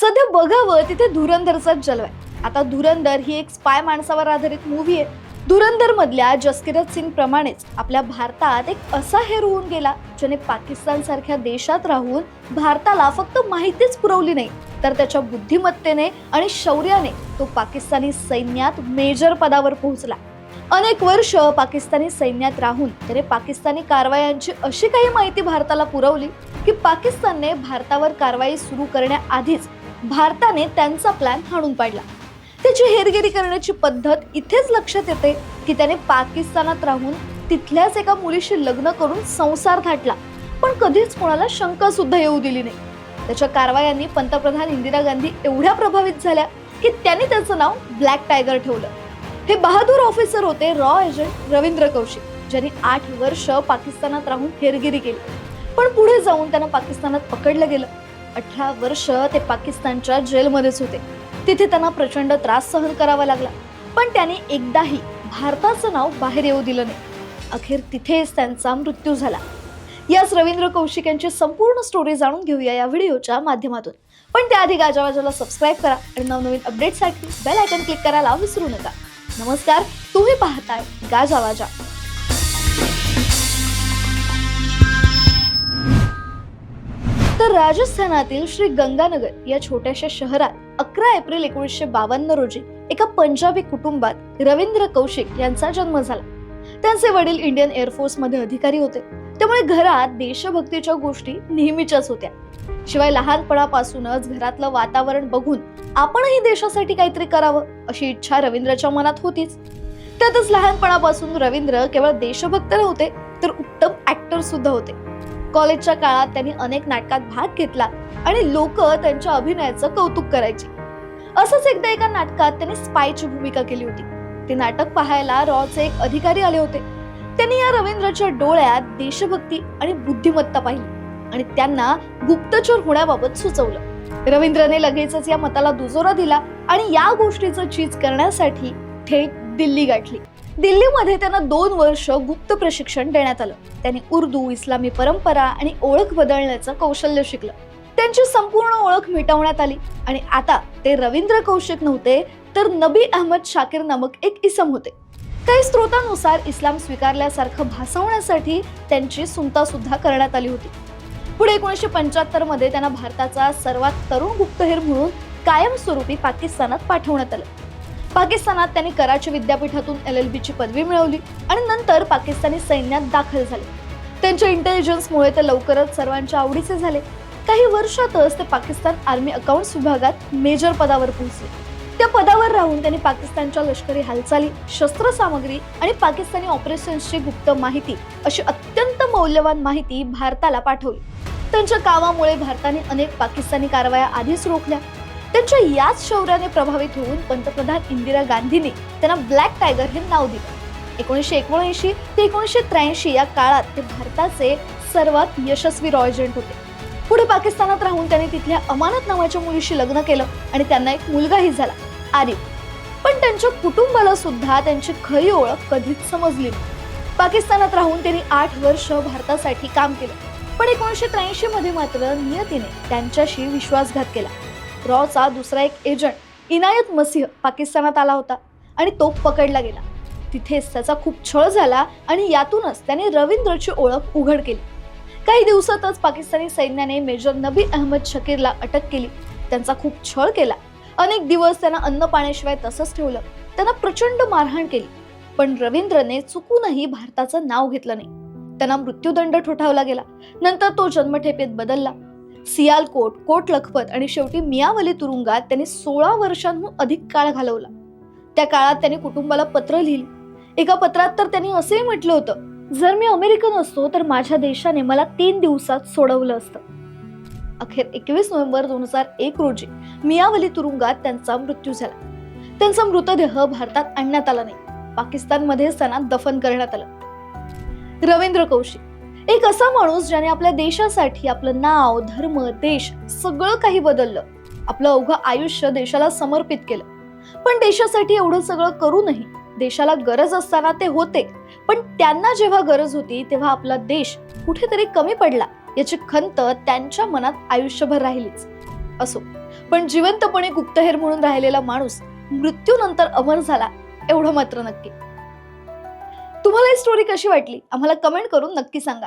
सध्या बघावं तिथे धुरंधरचाच जलवा आहे आता धुरंधर ही एक स्पाय माणसावर आधारित मूवी आहे. धुरंधर मधल्या जसकिरत सिंग प्रमाणेच आपल्या भारतात एक असा हेर होऊन गेला ज्याने पाकिस्तान सारख्या देशात राहून भारताला फक्त माहितीच पुरवली नाही. तर त्याच्या बुद्धिमत्तेने आणि शौर्याने तो पाकिस्तानी सैन्यात मेजर पदावर पोहोचला. अनेक वर्ष पाकिस्तानी सैन्यात राहून त्याने पाकिस्तानी कारवायांची अशी काही माहिती भारताला पुरवली की पाकिस्तानने भारतावर कारवाई सुरू करण्याआधीच भारताने त्यांचा प्लॅन हाणून पाडला. त्याची हेरगिरी करण्याची पद्धत इथेच लक्षात येते की त्याने पाकिस्तानात राहून तिथल्याच एका मुलीशी लग्न करून संसार थाटला पण कधीच कोणाला शंका सुद्धा येऊ दिली नाही. त्याच्या कारवायांनी पंतप्रधान इंदिरा गांधी एवढ्या प्रभावित झाल्या की त्यांनी त्याचं नाव ब्लॅक टायगर ठेवलं. हे बहादूर ऑफिसर होते रॉ एजंट रवींद्र कौशिक ज्यांनी आठ वर्ष पाकिस्तानात राहून हेरगिरी केली. पण पुढे जाऊन त्यांना पाकिस्तानात पकडलं गेलं. अठरा वर्ष ते पाकिस्तानच्या जेलमध्येच होते. तिथे त्यांना प्रचंड त्रास सहन करावा लागला. पण त्याने एकदाही भारताचं नाव बाहेर येऊ दिलं नाही. अखेर तिथेच त्यांचा मृत्यू झाला. याच रवींद्र कौशिक यांची संपूर्ण स्टोरी जाणून घेऊया या व्हिडिओच्या माध्यमातून. पण त्याआधी गाजावाजाला सबस्क्राईब करा आणि नवनवीन अपडेटसाठी बेल आयकन क्लिक करायला विसरू नका. नमस्कार तुम्ही पाहताय गाजावाजा. तर राजस्थानातील श्री गंगानगर या छोट्याशा शहरात अकरा एप्रिल एकोणीसशे बावन्न रोजी एका पंजाबी कुटुंबात रवींद्र कौशिक यांचा जन्म झाला. त्यांचे वडील इंडियन एअरफोर्समध्ये अधिकारी होते. त्यामुळे घरात देशभक्तीच्या गोष्टी नेहमीच्याच होत्या. शिवाय लहानपणापासूनच घरातलं वातावरण बघून आपणही देशासाठी काहीतरी करावं अशी इच्छा रवींद्रच्या मनात होतीच. त्यातच लहानपणापासून रवींद्र केवळ देशभक्त नव्हते तर उत्तम ऍक्टर सुद्धा होते. कॉलेजच्या काळात त्यांनी अनेक नाटकात भाग घेतला आणि लोक त्यांच्या अभिनयाचं कौतुक करायची. असंच एकदा एका नाटकात त्यांनी स्पायची भूमिका केली होती. ते नाटक पाहायला रॉचे एक अधिकारी आले होते. त्यांनी या रवींद्रच्या डोळ्यात देशभक्ती आणि बुद्धिमत्ता पाहिली आणि त्यांना गुप्तचर होण्याबाबत सुचवलं. रवींद्रने लगेचच या मताला दुजोरा दिला आणि या गोष्टीचं चीज करण्यासाठी थेट दिल्ली गाठली. दिल्लीमध्ये त्यांना दोन वर्ष गुप्त प्रशिक्षण देण्यात आलं. त्यांनी उर्दू इस्लामी परंपरा आणि ओळख बदलण्याचं कौशल्य शिकलं. त्यांची संपूर्ण ओळख मिटवण्यात आली आणि आता ते रवींद्र कौशिक नव्हते तर नबी अहमद शाकीर नामक एक इसम होते. काही स्रोतांनुसार इस्लाम स्वीकारल्यासारखं भासवण्यासाठी त्यांची सुनता सुद्धा करण्यात आली होती. पुढे एकोणीसशे पंच्याहत्तरमध्ये त्यांना भारताचा सर्वात तरुण गुप्तहेर म्हणून कायमस्वरूपी पाकिस्तानात पाठवण्यात आलं. पाकिस्तानात त्यांनी कराची विद्यापीठातून एल एल बीची पदवी मिळवली आणि नंतर पाकिस्तानी सैन्यात दाखल झाले. त्यांच्या इंटेलिजन्समुळे ते लवकरच सर्वांच्या आवडीचे झाले. काही वर्षातच ते पाकिस्तान आर्मी अकाउंट्स विभागात मेजर पदावर पोहोचले. त्या पदावर राहून त्यांनी पाकिस्तानच्या लष्करी हालचाली शस्त्रसामग्री आणि पाकिस्तानी ऑपरेशन्सची गुप्त माहिती अशी अत्यंत मौल्यवान माहिती भारताला पाठवली. त्यांच्या कामामुळे भारताने अनेक पाकिस्तानी कारवाया आधीच रोखल्या. त्यांच्या याच शौर्याने प्रभावित होऊन पंतप्रधान इंदिरा गांधींनी त्यांना ब्लॅक टायगर हे नाव दिलं. एकोणीसशे एकोणऐंशी ते एकोणीसशे त्र्याऐंशी या काळात ते भारताचे सर्वात यशस्वी रॉयजंट होते. पुढे पाकिस्तानात राहून त्यांनी तिथल्या अमानत नावाच्या मुलीशी लग्न केलं आणि त्यांना एक मुलगाही झाला आरिफ. पण त्यांच्या कुटुंबाला सुद्धा त्यांची खरी ओळख कधीच समजली नाही. पाकिस्तानात राहून त्यांनी आठ वर्ष भारतासाठी काम केलं पण एकोणीसशे त्र्याऐंशी मध्ये मात्र नियतीने त्यांच्याशी विश्वासघात केला. रॉचा दुसरा एक एजंट इनायत मसीह पाकिस्तानात आला होता आणि तो पकडला गेला. तिथेच त्याचा खूप छळ झाला आणि यातूनच त्याने रवींद्रची ओळख उघड केली. काही दिवसातच पाकिस्तानी सैन्याने मेजर नबी अहमद शकीरला अटक केली. त्यांचा खूप छळ केला. अनेक दिवस त्यांना अन्न पाण्याशिवाय तसंच ठेवलं. त्यांना प्रचंड मारहाण केली. पण रवींद्रने चुकूनही भारताचं नाव घेतलं नाही. त्यांना मृत्यूदंड ठोठावला गेला. नंतर तो जन्मठेपेत बदलला. सियालकोट कोट लखपत आणि शेवटी मियावली तुरुंगात त्यांनी सोळा वर्षांहून अधिक काळ घालवला. त्या काळात त्यांनी कुटुंबाला पत्र लिहिले. एका पत्रात तर त्यांनी असेही म्हटलं होतं जर मी अमेरिकन असतो तर माझ्या देशाने मला तीन दिवसात सोडवलं असतं. अखेर एकवीस नोव्हेंबर दोन हजार एक रोजी मियावली तुरुंगात त्यांचा मृत्यू झाला. त्यांचा मृतदेह भारतात आणण्यात आला नाही. पाकिस्तानमध्ये त्यांना दफन करण्यात आलं. रवींद्र कौशिक एक असा माणूस ज्याने आपल्या देशासाठी आपलं नाव धर्म देश सगळं काही बदललं. आपलं अवघं आयुष्य देशाला समर्पित केलं. पण देशासाठी एवढं सगळं करूनही देशाला गरज असताना ते होते. पण त्यांना जेव्हा गरज होती तेव्हा आपला देश कुठेतरी कमी पडला. याची खंत त्यांच्या मनात आयुष्यभर राहिलीच. असो. पण जिवंतपणे गुप्तहेर म्हणून राहिलेला माणूस मृत्यूनंतर अमर झाला एवढं मात्र नक्की. तुम्हाला ही स्टोरी कशी वाटली? आम्हाला कमेंट करून नक्की सांगा.